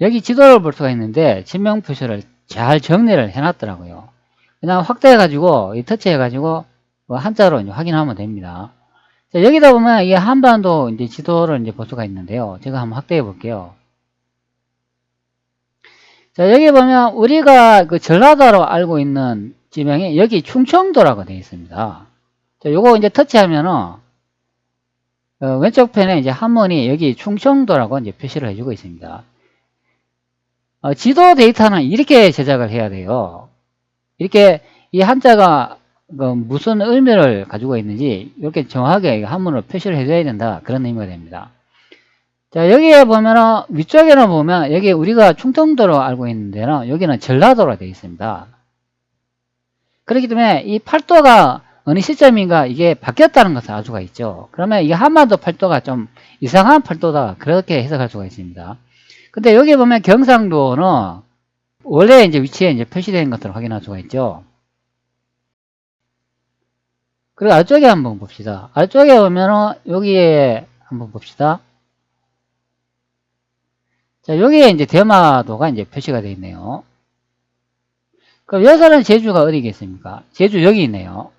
여기 지도를 볼 수가 있는데 지명 표시를 잘 정리를 해놨더라고요. 그냥 확대해가지고 이 터치해가지고 뭐 한자로 이제 확인하면 됩니다. 자, 여기다 보면 이 한반도 이제 지도를 이제 볼 수가 있는데요. 제가 한번 확대해 볼게요. 자, 여기 보면 우리가 그 전라도로 알고 있는 지명이 여기 충청도라고 되어 있습니다. 자, 요거 이제 터치하면은 어, 왼쪽 편에 이제 한문이 여기 충청도라고 이제 표시를 해주고 있습니다. 어, 지도 데이터는 이렇게 제작을 해야 돼요. 이렇게 이 한자가 그 무슨 의미를 가지고 있는지 이렇게 정확하게 한문으로 표시를 해줘야 된다. 그런 의미가 됩니다. 자, 여기에 보면은 위쪽에는 보면 여기 우리가 충청도로 알고 있는 데는 여기는 전라도로 되어 있습니다. 그렇기 때문에 이 팔도가 어느 시점인가 이게 바뀌었다는 것을 알 수가 있죠. 그러면 이 한반도 팔도가 좀 이상한 팔도다. 그렇게 해석할 수가 있습니다. 근데 여기 보면 경상도는 원래 이제 위치에 이제 표시된 것들을 확인할 수가 있죠. 그리고 아래쪽에 한번 봅시다. 아래쪽에 보면은 여기에 한번 봅시다. 자, 여기에 이제 대마도가 이제 표시가 되어 있네요. 그럼 여기서는 제주가 어디겠습니까? 제주 여기 있네요.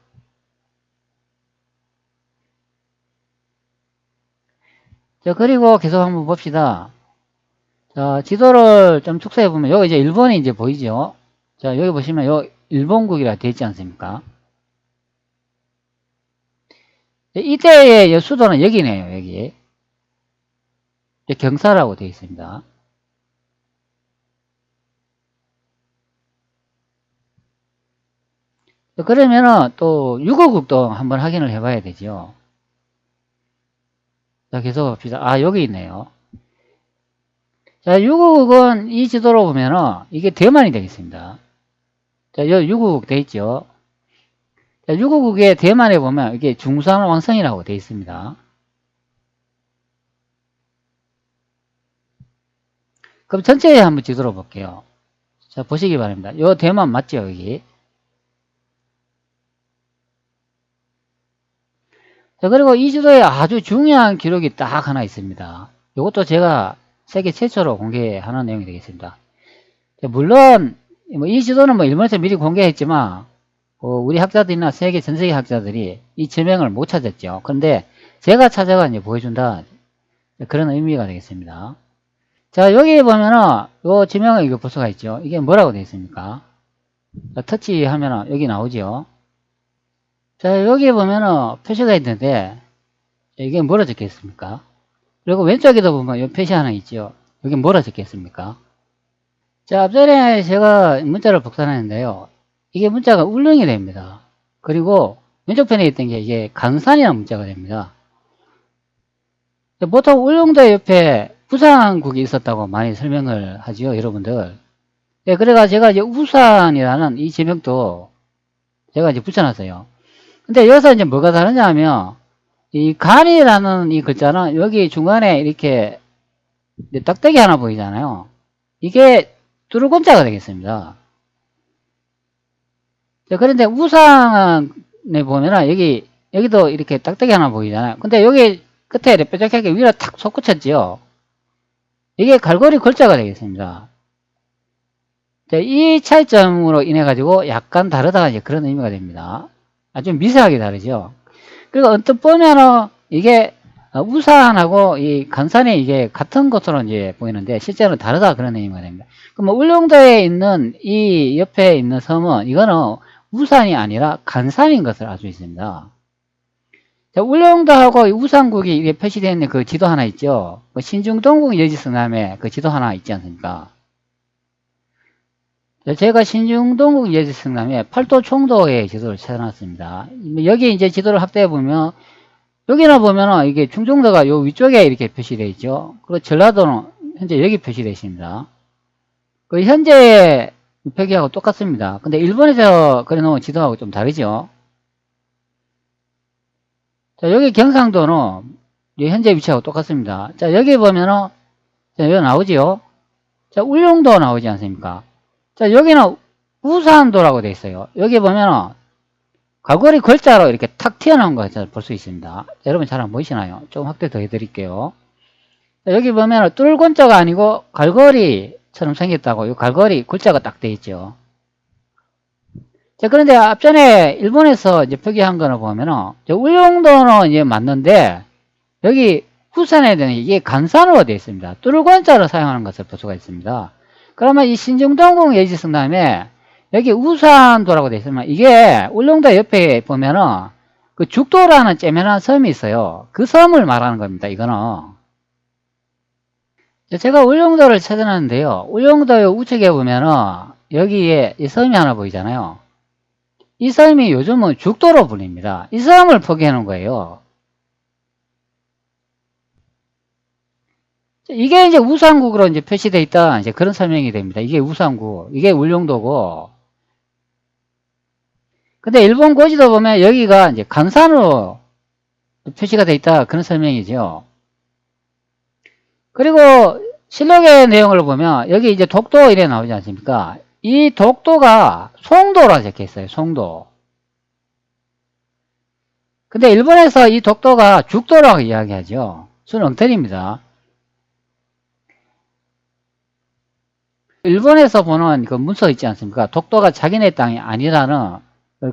자, 그리고 계속 한번 봅시다. 자, 지도를 좀 축소해 보면, 여기 이제 일본이 이제 보이죠? 자, 여기 보시면, 요 일본국이라 되어 있지 않습니까? 이때의 수도는 여기네요, 여기. 경사라고 되어 있습니다. 그러면은 또 유고국도 한번 확인을 해 봐야 되죠. 자, 계속 봅시다. 아, 여기 있네요. 자, 유고국은 이 지도로 보면은 이게 대만이 되겠습니다. 자, 여 유고국 돼 있죠. 자, 유고국의 대만에 보면 이게 중산 왕성이라고 돼 있습니다. 그럼 전체에 한번 지도로 볼게요. 자, 보시기 바랍니다. 요 대만 맞죠, 여기? 자, 그리고 이 지도에 아주 중요한 기록이 딱 하나 있습니다. 이것도 제가 세계 최초로 공개하는 내용이 되겠습니다. 자, 물론, 뭐 이 지도는 뭐 일본에서 미리 공개했지만, 어, 우리 학자들이나 세계 전 세계 학자들이 이 지명을 못 찾았죠. 그런데 제가 찾아가 이제 보여준다. 그런 의미가 되겠습니다. 자, 여기 보면은, 요 지명을 이거 볼 수가 있죠. 이게 뭐라고 되어 있습니까? 자, 터치하면은 여기 나오죠. 자, 여기 보면은 표시가 있는데, 이게 뭐라 적혀 있습니까? 그리고 왼쪽에도 보면 이 표시 하나 있죠. 여기 뭐라 적혀 있습니까? 자, 앞전에 제가 문자를 복사했는데요. 이게 문자가 울릉이 됩니다. 그리고 왼쪽 편에 있던 게 이게 강산이라는 문자가 됩니다. 보통 울릉도 옆에 부산국이 있었다고 많이 설명을 하지요, 여러분들. 예, 그래가 제가 이제 우산이라는 이 지명도 제가 이제 붙여놨어요. 근데 여기서 이제 뭐가 다르냐 하면, 이 간이라는 이 글자는 여기 중간에 이렇게 딱대기 하나 보이잖아요. 이게 뚜루건자가 되겠습니다. 자, 그런데 우산에 보면은 여기, 여기도 이렇게 딱대기 하나 보이잖아요. 근데 여기 끝에 뾰족하게 위로 탁 솟구쳤지요. 이게 갈고리 글자가 되겠습니다. 자, 이 차이점으로 인해 가지고 약간 다르다 이제 그런 의미가 됩니다. 아주 미세하게 다르죠. 그리고 언뜻 보면은 이게 우산하고 이 간산이 이게 같은 것으로 이제 보이는데 실제로 다르다 그런 의미가 됩니다. 그럼 뭐 울릉도에 있는 이 옆에 있는 섬은 이거는 우산이 아니라 간산인 것을 알 수 있습니다. 자, 울릉도하고 이 우산국이 표시되어 있는 그 지도 하나 있죠. 그 신중동국 여지성남에 그 지도 하나 있지 않습니까? 자, 제가 신중동국 여지성남에 팔도 총도의 지도를 찾아놨습니다. 여기 이제 지도를 확대해 보면 여기나 보면은 이게 충청도가 요 위쪽에 이렇게 표시되어 있죠. 그리고 전라도는 현재 여기 표시되어 있습니다. 그 현재 표기하고 똑같습니다. 근데 일본에서 그려놓은 지도하고 좀 다르죠. 자, 여기 경상도는 이 현재 위치하고 똑같습니다. 자, 여기 보면은, 자, 여기 나오지요? 자, 울릉도 나오지 않습니까? 자, 여기는 우산도라고 되어 있어요. 여기 보면은, 가거리 글자로 이렇게 탁 튀어나온 거 볼 수 있습니다. 자, 여러분 잘 안 보이시나요? 좀 확대 더 해드릴게요. 자, 여기 보면 뚫곤자가 아니고 갈고리처럼 생겼다고 이 갈고리 글자가 딱돼 있죠. 자, 그런데 앞전에 일본에서 이제 표기한 거는 보면은 저 울릉도는 이제 맞는데 여기 후산에 대한 이게 간산으로 되어 있습니다. 뚫곤자를 사용하는 것을 볼 수가 있습니다. 그러면 이 신중동궁 예지성 다음에 여기 우산도라고 되어 있으면 이게 울릉도 옆에 보면은 그 죽도라는 째면한 섬이 있어요. 그 섬을 말하는 겁니다. 이거는. 자, 제가 울릉도를 찾아놨는데요. 울릉도의 우측에 보면은 여기에 이 섬이 하나 보이잖아요. 이 섬이 요즘은 죽도로 불립니다. 이 섬을 놓은 거예요. 이게 이제 우산국으로 이제 표시되어 있다. 이제 그런 설명이 됩니다. 이게 우산국, 이게 울릉도고. 근데 일본 고지도 보면 여기가 이제 강산으로 표시가 되어 있다. 그런 설명이죠. 그리고 실록의 내용을 보면 여기 이제 독도 이래 나오지 않습니까? 이 독도가 송도라 적혀 있어요. 송도. 근데 일본에서 이 독도가 죽도라고 이야기하죠. 수는 엉터리입니다. 일본에서 보는 그 문서 있지 않습니까? 독도가 자기네 땅이 아니라는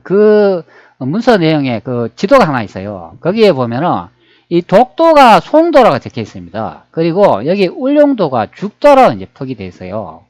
그 문서 내용에 그 지도가 하나 있어요. 거기에 보면은 이 독도가 송도라고 적혀 있습니다. 그리고 여기 울릉도가 죽도로 이제 표기되어 있어요.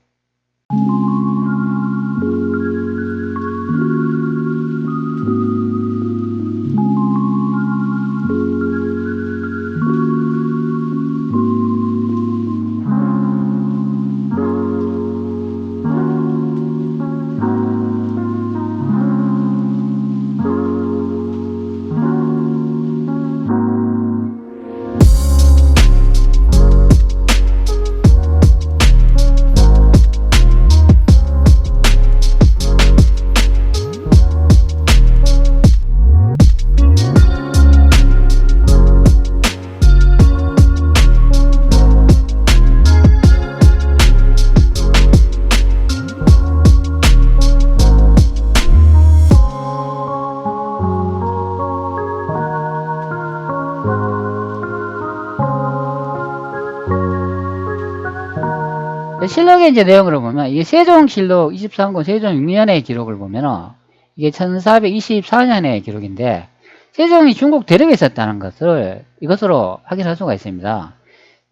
실록의 이제 내용으로 보면 이게 세종실록 23권 세종 6년의 기록을 보면은 이게 1424년의 기록인데 세종이 중국 대륙에 있었다는 것을 이것으로 확인할 수가 있습니다.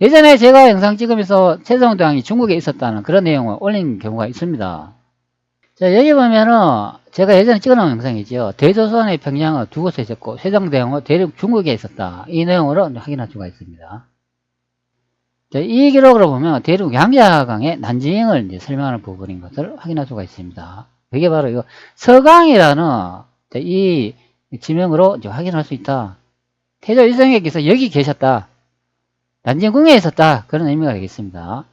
예전에 제가 영상 찍으면서 세종대왕이 중국에 있었다는 그런 내용을 올린 경우가 있습니다. 자, 여기 보면은 제가 예전에 찍어놓은 영상이죠. 대조선의 평양을 두 곳에 있었고 세종대왕은 대륙 중국에 있었다. 이 내용으로 확인할 수가 있습니다. 자, 이 기록으로 보면 대륙 양자강의 난징을 이제 설명하는 부분인 것을 확인할 수가 있습니다. 그게 바로 이거 서강이라는 이 지명으로 이제 확인할 수 있다. 태조 일성에게서 여기 계셨다. 난징궁에 있었다. 그런 의미가 되겠습니다.